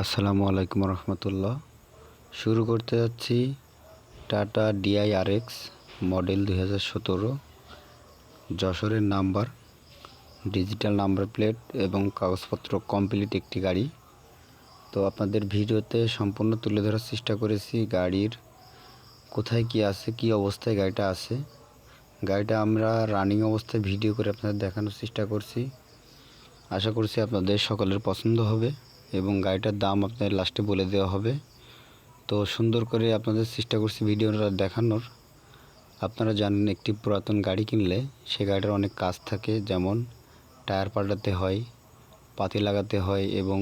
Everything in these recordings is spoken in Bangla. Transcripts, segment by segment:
আসসালামু আলাইকুম রহমতুল্লাহ। শুরু করতে যাচ্ছি টাটা ডিআই আরএক্স মডেল দুই হাজার সতেরো। যশোরের নাম্বার, ডিজিটাল নাম্বার প্লেট এবং কাগজপত্র কমপ্লিট একটি গাড়ি। তো আপনাদের ভিডিওতে সম্পূর্ণ তুলে ধরার চেষ্টা করেছি গাড়ির কোথায় কি আছে, কি অবস্থায় গাড়িটা আছে। গাড়িটা আমরা রানিং অবস্থায় ভিডিও করে আপনাদের দেখানোর চেষ্টা করছি। আশা করছি আপনাদের সকলের পছন্দ হবে। এবং গাড়িটার দাম আপনাদের লাস্টে বলে দেওয়া হবে। তো সুন্দর করে আপনাদের চেষ্টা করছি ভিডিওটা দেখানোর। আপনারা জানেন একটি পুরাতন গাড়ি কিনলে সে গাড়িটার অনেক কাজ থাকে, যেমন টায়ার পাল্টাতে হয়, পাতি লাগাতে হয় এবং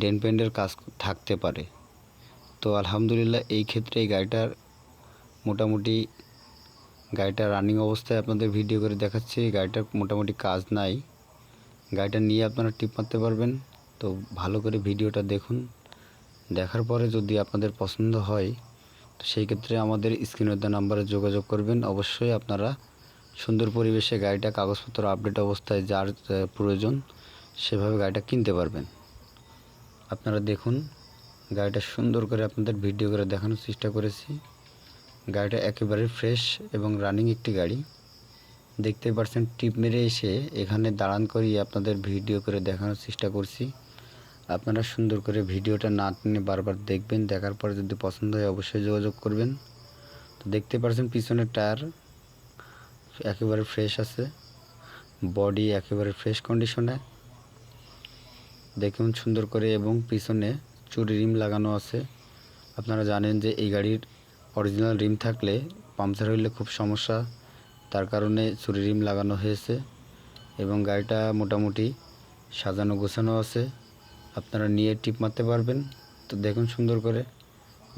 ডেন পেন্টের কাজ থাকতে পারে। তো আলহামদুলিল্লাহ এই ক্ষেত্রে এই গাড়িটার মোটামুটি গাড়িটা রানিং অবস্থায় আপনাদের ভিডিও করে দেখাচ্ছি। গাড়িটার মোটামুটি কাজ নাই। গাড়িটা নিয়ে আপনারা টিপ মারতে পারবেন। তো ভালো করে ভিডিওটা দেখুন। দেখার পরে যদি আপনাদের পছন্দ হয়, তো সেই ক্ষেত্রে আমাদের স্ক্রিনের দেওয়া নাম্বারে যোগাযোগ করবেন। অবশ্যই আপনারা সুন্দর পরিবেশে গাড়িটা কাগজপত্র আপডেট অবস্থায় যার প্রয়োজন সেভাবে গাড়িটা কিনতে পারবেন। আপনারা দেখুন, গাড়িটা সুন্দর করে আপনাদের ভিডিও করে দেখানোর চেষ্টা করেছি। গাড়িটা একেবারে ফ্রেশ এবং রানিং একটি গাড়ি। দেখতে পাচ্ছেন টিপ মেরে এসে এখানে দাঁড়ান করিয়ে আপনাদের ভিডিও করে দেখানোর চেষ্টা করছি। আপনারা সুন্দর করে ভিডিওটা না টেনে বারবার দেখবেন, দেখার পরে যদি পছন্দ হয় অবশ্যই যোগাযোগ করবেন। তো দেখতে পাচ্ছেন পিছনের টায়ার একেবারে ফ্রেশ আছে বডি একেবারে ফ্রেশ কন্ডিশনে দেখুন সুন্দর করে এবং পিছনে চুরি রিম লাগানো আছে। আপনারা জানেন যে এই গাড়ির অরিজিনাল রিম থাকলে পাংচার হইলে খুব সমস্যা তার কারণে চুরি রিম লাগানো হয়েছে এবং গাড়িটা মোটামুটি সাজানো গোছানো আছে। আপনারা নিয়ে টিপ মারতে পারবেন। তো দেখুন সুন্দর করে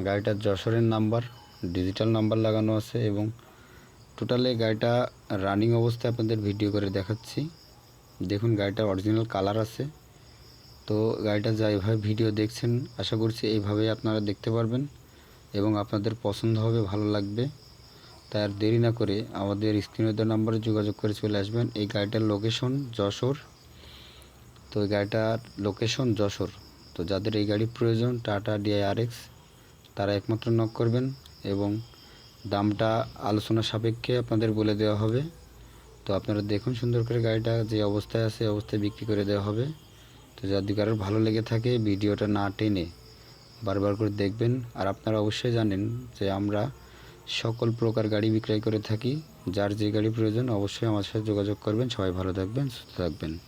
গাড়িটার যশোরের নাম্বার, ডিজিটাল নাম্বার লাগানো আছে এবং টোটালে গাড়িটা রানিং অবস্থায় আপনাদের ভিডিও করে দেখাচ্ছি। দেখুন গাড়িটা অরিজিনাল কালার আছে। তো গাড়িটা যা এভাবে ভিডিও দেখছেন, আশা করছি এইভাবেই আপনারা দেখতে পারবেন এবং আপনাদের পছন্দ হবে, ভালো লাগবে। তাই আর দেরি না করে আমাদের স্ক্রিনের দেওয়া নাম্বারে যোগাযোগ করে চলে আসবেন। এই গাড়িটার লোকেশন যশোর। তো এই গাড়িটার লোকেশন যশোর। তো যাদের এই গাড়ি প্রয়োজন, টাটা ডিআই আরএক্স তারা একমাত্র নক করবেন এবং দামটা আলোচনা সাপেক্ষে আপনাদের বলে দেওয়া হবে। তো আপনারা দেখুন সুন্দর করে গাড়িটা যে অবস্থায় আছে অবস্থায় বিক্রি করে দেওয়া হবে। তো যদি কারোর ভালো লেগে থাকে ভিডিওটা না টেনে বারবার করে দেখবেন। আর আপনারা অবশ্যই জানেন যে আমরা সকল প্রকার গাড়ি বিক্রয় করে থাকি। যার যে গাড়ি প্রয়োজন, অবশ্যই আমার সাথে যোগাযোগ করবেন। সবাই ভালো থাকবেন, সুস্থ থাকবেন।